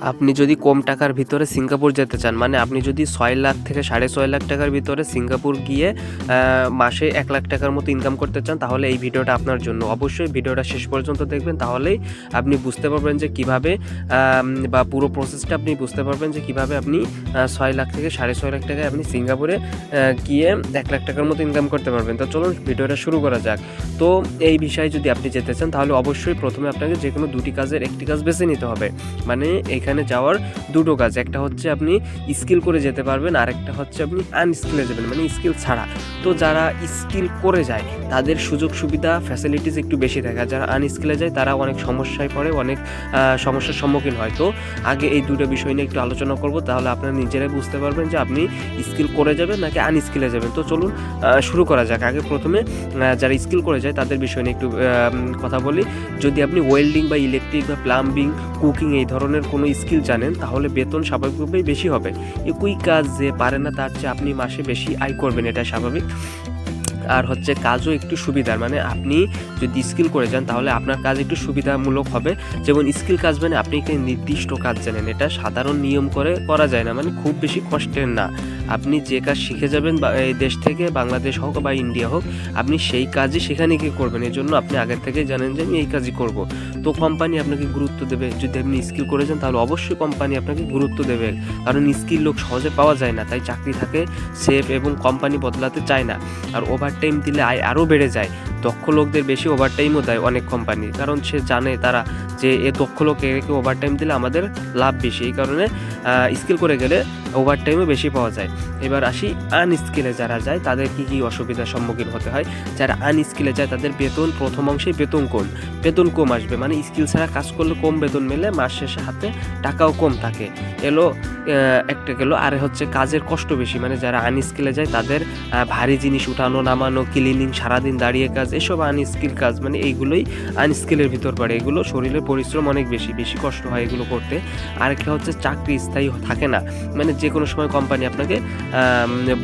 আপনি যদি কম টাকার ভিতরে সিঙ্গাপুর যেতে চান মানে আপনি যদি ছয় লাখ থেকে সাড়ে ছয় লাখ টাকার ভিতরে সিঙ্গাপুর গিয়ে মাসে এক লাখ টাকার মতো ইনকাম করতে চান, তাহলে এই ভিডিওটা আপনার জন্য। অবশ্যই ভিডিওটা শেষ পর্যন্ত দেখবেন, তাহলেই আপনি বুঝতে পারবেন যে কীভাবে বা পুরো প্রসেসটা আপনি বুঝতে পারবেন যে কীভাবে আপনি ছয় লাখ থেকে সাড়ে ছয় লাখ টাকায় আপনি সিঙ্গাপুরে গিয়ে এক লাখ টাকার মতো ইনকাম করতে পারবেন। তো চলুন ভিডিওটা শুরু করা যাক। তো এই বিষয়ে যদি আপনি যেতে চান, তাহলে অবশ্যই প্রথমে আপনাকে যে কোনো দুটি কাজের একটি কাজ বেছে নিতে হবে। মানে এখানে যাওয়ার দুটো কাজ। একটা হচ্ছে আপনি স্কিল করে যেতে পারবেন আর একটা হচ্ছে আপনি আনস্কিলে যাবেন মানে স্কিল ছাড়া। তো যারা স্কিল করে যায়, তাদের সুযোগ সুবিধা ফ্যাসিলিটিস একটু বেশি থাকে। যারা আনস্কিলে যায়, তারা অনেক সমস্যায় পড়ে, অনেক সমস্যার সম্মুখীন হয়। তো আগে এই দুটো বিষয় নিয়ে একটু আলোচনা করব, তাহলে আপনারা নিজেরাই বুঝতে পারবেন যে আপনি স্কিল করে যাবেন নাকি আনস্কিলে যাবেন। তো চলুন শুরু করা যাক। আগে প্রথমে যারা স্কিল করে যায়, তাদের বিষয় নিয়ে একটু কথা বলি। যদি আপনি ওয়েল্ডিং বা ইলেকট্রিক বা প্লাম্বিং কুকিং এই ধরনের কোনো স্কিল জানেন, তাহলে বেতন স্বাভাবিকভাবেই বেশি হবে। একই কাজ যে পারে না, তার চেয়ে আপনি মাসে বেশি আয় করবেন, এটা স্বাভাবিক। আর হচ্ছে কাজও একটু সুবিধার মানে আপনি যদি স্কিল করে যান, তাহলে আপনার কাজ একটু সুবিধামূলক হবে। যেমন স্কিল কাজ মানে আপনি একটি নির্দিষ্ট কাজ জানেন, এটা সাধারণ নিয়ম করে করা যায় না মানে খুব বেশি কষ্টের না। আপনি যে কাজ শিখে যাবেন, বা এই দেশ থেকে বাংলাদেশ হোক বা ইন্ডিয়া হোক, আপনি সেই কাজই সেখানে গিয়ে করবেন। এই জন্য আপনি আগের থেকেই জানেন যে আমি এই কাজই করব। তো কোম্পানি আপনাকে গুরুত্ব দেবে। যদি আপনি স্কিল করে যান, তাহলে অবশ্যই কোম্পানি আপনাকে গুরুত্ব দেবে। কারণ স্কিল লোক সহজে পাওয়া যায় না, তাই চাকরি থাকে সেফ এবং কোম্পানি বদলাতে চায় না। আর ওভার টাইম দিলে আয় আরও বেড়ে যায়। দক্ষ লোকদের বেশি ওভার টাইমও দেয় অনেক কোম্পানি কারণ সে জানে তারা যে এ দক্ষ লোক, একে ওভার টাইম দিলে আমাদের লাভ বেশি। এই কারণে স্কিল করে গেলে ওভার টাইমও বেশি পাওয়া যায়। এবার আসি আনস্কিলে যারা যায়, তাদের কি কি অসুবিধার সম্মুখীন হতে হয়? যারা আনস্কিলে যায়, তাদের বেতন, প্রথম অংশে বেতন কম। বেতন কম আসবে মানে স্কিল ছাড়া কাজ করলে কম বেতন মেলে, মাস শেষে হাতে টাকাও কম থাকে। এলো একটা গেলো, আর হচ্ছে কাজের কষ্ট বেশি মানে যারা আনস্কিলে যায়, তাদের ভারী জিনিস উঠানো, নামানো ক্লিনিং সারাদিন দাঁড়িয়ে কাজ, এসব আনস্কিল কাজ মানে এইগুলোই আনস্কিলের ভিতর পড়ে। এগুলো শরীরের পরিশ্রম অনেক বেশি বেশি কষ্ট হয় এগুলো করতে। আরেকটা হচ্ছে চাকরি স্থায়ী থাকে না মানে যে কোনো সময় কোম্পানি আপনাকে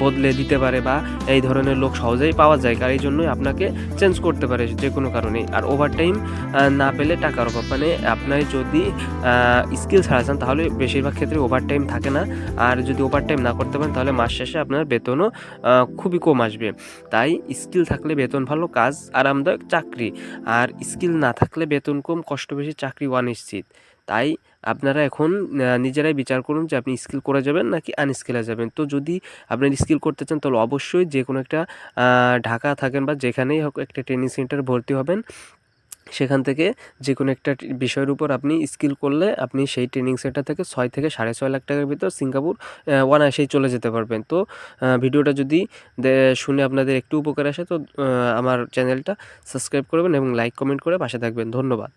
বদলে দিতে পারে বা এই ধরনের লোক সহজেই পাওয়া যায়। আর এই জন্যই আপনাকে চেঞ্জ করতে পারে যে কোনো কারণে আর ওভার টাইম না পেলে টাকার অভাব। মানে আপনার যদি স্কিল ছাড়া চান, তাহলে বেশিরভাগ ক্ষেত্রে ওভার টাইম থাকে না। আর যদি ওভার টাইম না করতে পারেন, তাহলে মাস শেষে আপনার বেতনও খুবই কম আসবে। তাই স্কিল থাকলে বেতন ভালো, কাজ আরামদায়ক, চাকরি। আর স্কিল না থাকলে বেতন কম, কষ্ট বেশি, চাকরি অনিশ্চিত। তাই আপনারা এখন নিজেরাই বিচার করুন যে আপনি স্কিল করে যাবেন নাকি আনস্কিলে যাবেন। তো যদি আপনি স্কিল করতে চান তাহলে অবশ্যই যে কোনো একটা ঢাকা থাকেন বা যেখানেই হোক একটা ট্রেনিং সেন্টারে ভর্তি হবেন। সেখান থেকে যে কোনো একটা বিষয়ের উপর আপনি স্কিল করলে আপনি সেই ট্রেনিং সেন্টার থেকে ছয় থেকে সাড়ে ছয় লাখ টাকার ভিতর সিঙ্গাপুর আহ, অনায়াসেই চলে যেতে পারবেন। তো ভিডিওটা যদি শুনে আপনাদের একটু উপকার আসে তো আমার চ্যানেলটা সাবস্ক্রাইব করবেন এবং লাইক কমেন্ট করে পাশে থাকবেন। ধন্যবাদ।